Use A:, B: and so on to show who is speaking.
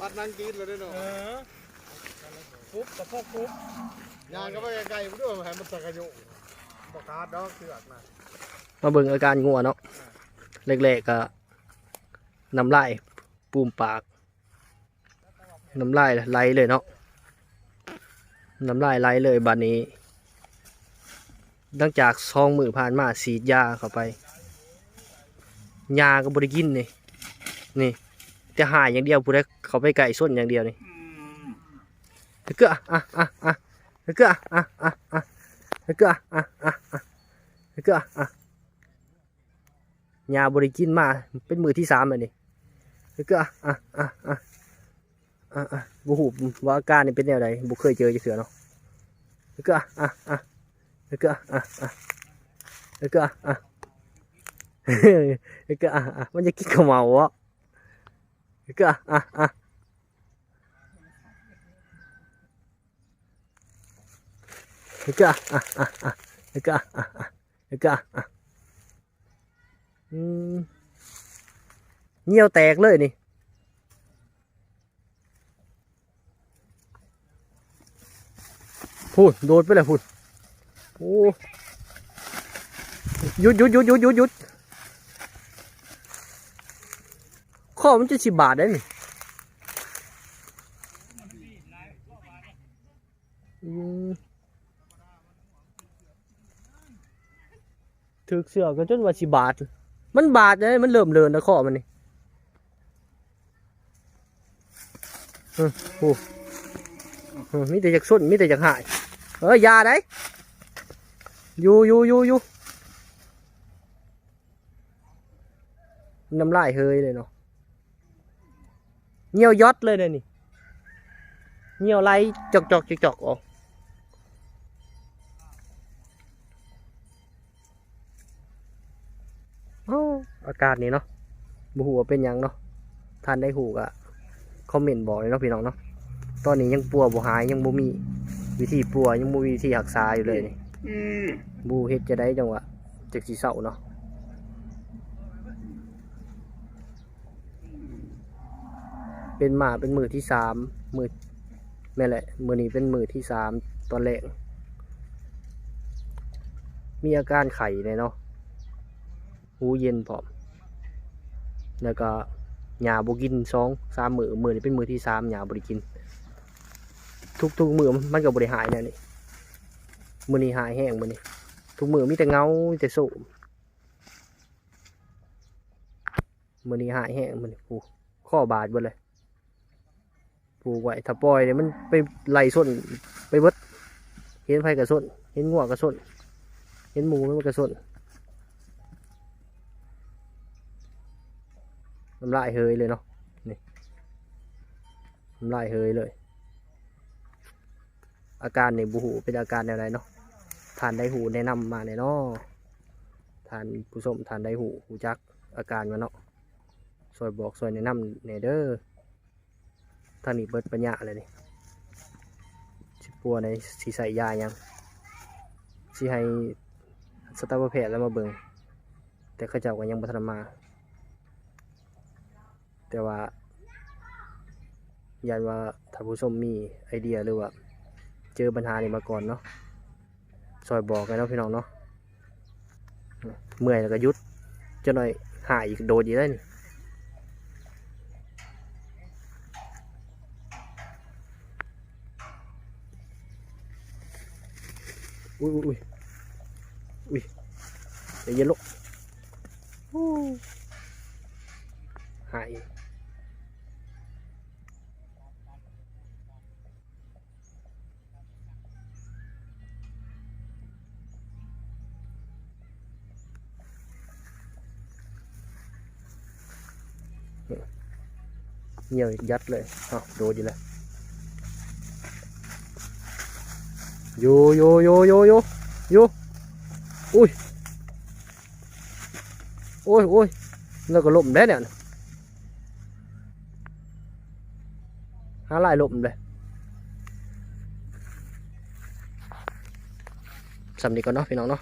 A: อัดนั่งกินเลยเด้อเนาะ
B: เออปุ๊บกับพวกปุ๊บ
A: ยางก็ไปไกลๆมันด้วยให้มันสักกะโยบ่ขาดดอกเสือกนะ
C: มาเบิ่งอาการงัวเนาะแรกๆก็น้ำลายปูมปากน้ำลายไหลเลยเนาะน้ำลายไหลเลยบัดนี้หลังจากซองมือผ่านมาสีดยาเข้าไปยาก็บริกินนี่นี่ แต่หายอย่างเดียวผู้ใดเขาไปไก่ส้นอย่างเดียวนี่แล้วก็อะอะอะแล้วก็อะอะอะอะแล้วก็อะอะอะอะแล้วก็อะอะยาบริกินมาเป็นมือที่สามเลยนี่แล้วก็อะอะอะอะอะอะบุหูว่าอาการนี่เป็นแนวใดบุเคยเจอจะเสือเนาะแล้วก็อะอะอะแล้วก็อะอะอะแล้วก็อะอะแล้วก็อะอะมันจะกินข้าวเหมาวะแล้ว ก็อะอะอะแล้วก็อะอะอะอะแล้วก็อะอะอะก็อะอะอืมเงี้ยวแตกเลยนี่พูดโดดไปเลยพูดโอ้หยุดหยุดหยุดหยุดหยุดหยุด ข้ อมันจะสิบบาทได้นี่อืมถือเสือกันจนว่าสิบาท มันบาทเลยมันเริ่มเลินแล้วข้อมันนี่โอ้มีแต่จากส้นมีแต่จากหาย เอออยาได้อยู่อยู่อยู่อยู่น้ำลายเฮยเลยเนาะ เหี่ยวยอดเลยเนี่ยนี่เหี่ยวไหลจอกจอกจอกจอกออกอ้าวอากาศนี่เนาะบูหัวาเป็นหยังเนาะท่านได้หูกะคอมเมนต์บอกเลยเนาะพี่น้องเนาะตอนนี้ยังปัวบ่หายยังบ่มีวิธีปัวยังบ่มีวิธีรักษาอยู่เลยนี่บูเฮ็ดจะได้จังหวะจากสีเสาเนาะ เป็นหมาเป็นมือที่สามมือแม่แหละ มือนี้เป็นมือที่สามตอนแรกมีอาการไข่เลยเนาะหูเย็นพร้อมแล้วก็หยาบกินสองสามมือมือนี้เป็นมือที่สามหยาบริกิน ทุกทุกมือมันก็บริหายน่นี่มือนี้หายแห้งมือนี้ทุกมือมีแต่เงามีแต่โศมมือนี้หายแห้งมือนี้โอ้ข้อบาดหมดเลย ปลูกไว้ถ้าปล่อยเนี่ยมันไปไล่ส้นไปเบิดเห็นไฟกระส้นเห็นงัวกระส้นเห็นหมูมันกระส้นน้ำลายเฮยเลยเนาะนี่น้ำลายเฮยเลย อาการในบูหูเป็นอาการอะไรเนาะทานได้หูแนะนำมาเนี่ยเนาะทานผู้ชมทานได้หูหูจักอาการมันเนาะซอยบอกซอยแนะนำเนเด้อ ทางนี้เบิดปัญญาเลยนี่สิปัวในสีใส่ยายังสิให้สตาร์แพทย์แล้วมาเบิงแต่ข้าเจ้าก็ยังบัทนมา แต่ว่ายันว่าถ้าผู้ชมมีไอเดียหรือว่า เจอปัญหานี้มาก่อนเนาะซอยบอกกันเนาะพี่น้องเนาะเมื่อยแล้วก็ยุดจะหน่อยหายอีกโดดอีกได้นี่ อุ้ยอุ้ยอุ้ยเดี๋ยวเย็นลูกอู้หายเหี่ยวยัดเลยอ้าวโดนอยู่แล้ว โยโยโยโยโยโยอุ้ยโอ้ยโอ้ยแล้วก็ล่มได้เนี่ยหาลายล่มเลยสำนีก่อนเนาะพี่น้องเนาะ